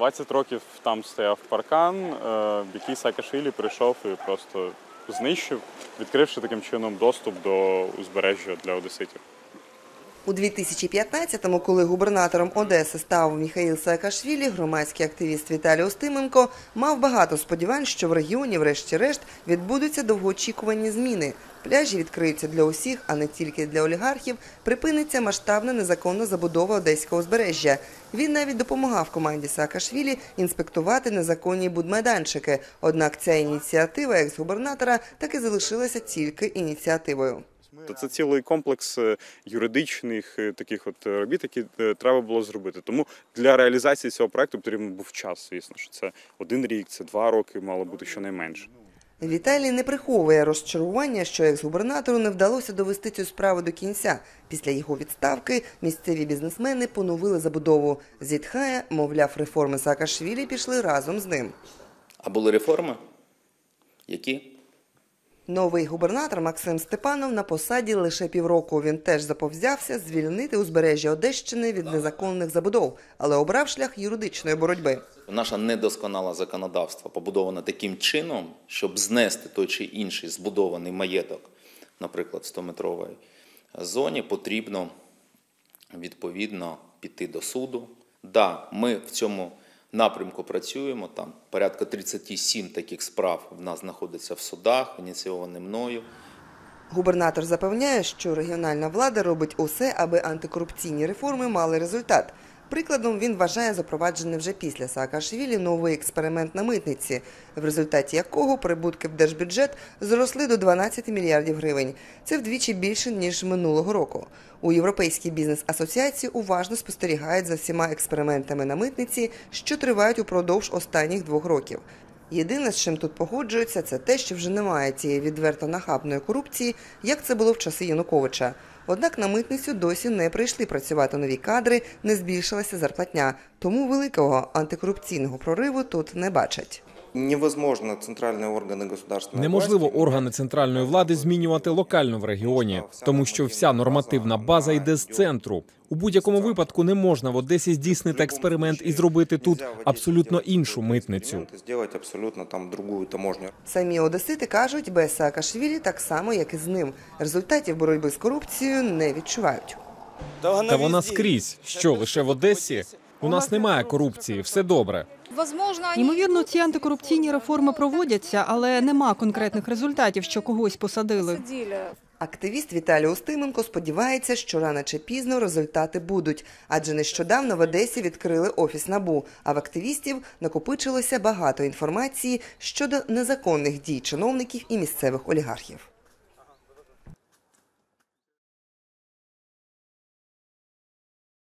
20 років там стояв паркан, е, який Саакашвілі прийшов і просто знищив, відкривши таким чином доступ до узбережжя для одеситів. У 2015-му, коли губернатором Одеси став Міхаїл Саакашвілі, громадський активіст Віталій Устименко мав багато сподівань, що в регіоні, врешті-решт, відбудуться довгоочікувані зміни. Пляжі відкриються для усіх, а не тільки для олігархів. Припиниться масштабна незаконна забудова одеського узбережжя. Він навіть допомагав команді Саакашвілі інспектувати незаконні будмайданчики. Однак ця ініціатива екс-губернатора так і залишилася тільки ініціативою. То це цілий комплекс е, юридичних е, таких от е, робіт, які треба було зробити. Тому для реалізації цього проекту потрібен був час, звісно, що це один рік, це два роки мало бути щонайменше. Віталій не приховує розчарування, що екс-губернатору не вдалося довести цю справу до кінця. Після його відставки місцеві бізнесмени поновили забудову. Зітхає, мовляв, реформи Саакашвілі пішли разом з ним. А були реформи? Які? Новий губернатор Максим Степанов на посаді лише півроку. Він теж заповзявся звільнити узбережжя Одещини від незаконних забудов, але обрав шлях юридичної боротьби. Наше недосконале законодавство побудоване таким чином, щоб знести той чи інший збудований маєток, наприклад, в 100-метровій зоні, потрібно відповідно піти до суду. Да, ми в цьому напрямку працюємо. Там порядка 37 таких справ в нас знаходиться в судах, ініційовані мною. Губернатор запевняє, що регіональна влада робить усе, аби антикорупційні реформи мали результат. Прикладом він вважає запроваджений вже після Саакашвілі новий експеримент на митниці, в результаті якого прибутки в держбюджет зросли до 12 мільярдів гривень. Це вдвічі більше ніж минулого року. У Європейській бізнес-асоціації уважно спостерігають за всіма експериментами на митниці, що тривають упродовж останніх двох років. Єдине, з чим тут погоджуються, це те, що вже немає цієї відверто нахабної корупції, як це було в часи Януковича. Однак на митницю досі не прийшли працювати нові кадри, не збільшилася зарплатня. Тому великого антикорупційного прориву тут не бачать. Невозможно центральные органы государственной Неможливо органи центральної влади змінювати локально в регіоні, тому що вся нормативна база йде з центру. У будь-якому випадку не можна в Одесі здійснити експеримент і зробити тут абсолютно іншу митницю. Абсолютно там другую таможню. Самі одесити кажуть, без Саакашвілі так само, як і з ним. Результатів боротьби з корупцією не відчувають. Та вона скрізь. Що лише в Одесі? У нас немає корупції, все добре. Ймовірно, ці антикорупційні реформи проводяться, але нема конкретних результатів, що когось посадили. Активіст Віталій Устименко сподівається, що рано чи пізно результати будуть, адже нещодавно в Одесі відкрили офіс набу. А в активістів накопичилося багато інформації щодо незаконних дій чиновників і місцевих олігархів.